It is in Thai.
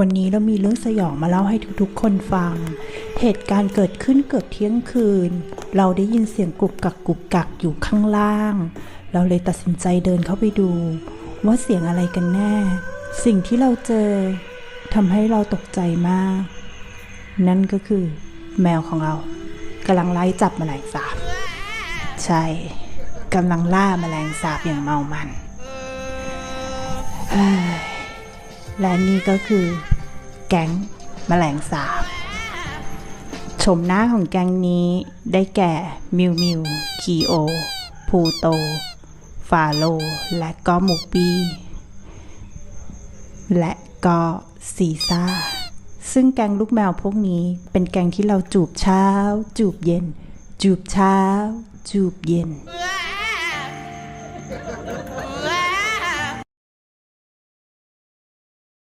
วันนี้เรามีเรื่องสยองมาเล่าให้ทุกๆ คนฟัง เหตุการณ์เกิดขึ้นเกือบเที่ยงคืน เราได้ยินเสียงกุกกักกุกกักอยู่ข้างล่าง เราเลยตัดสินใจเดินเข้าไปดู ว่าเสียงอะไรกันแน่ สิ่งที่เราเจอทำให้เราตกใจมาก นั่นก็คือ แมวของเรากำลังไล่จับแมลงสาบ ใช่กำลังล่าแมลงสาบอย่างเมามันเฮ้ และนี่ก็คือ แก๊งแมลงสาบชมหน้าของแก๊งนี้ได้แก่ มิวมิว คีโอ พูโต ฟาโล และก็มูปี้ และก็ซีซ่า ซึ่งแก๊งลูกแมวพวกนี้เป็นแก๊งที่เราจูบเช้า จูบเย็น จูบเช้า จูบเย็น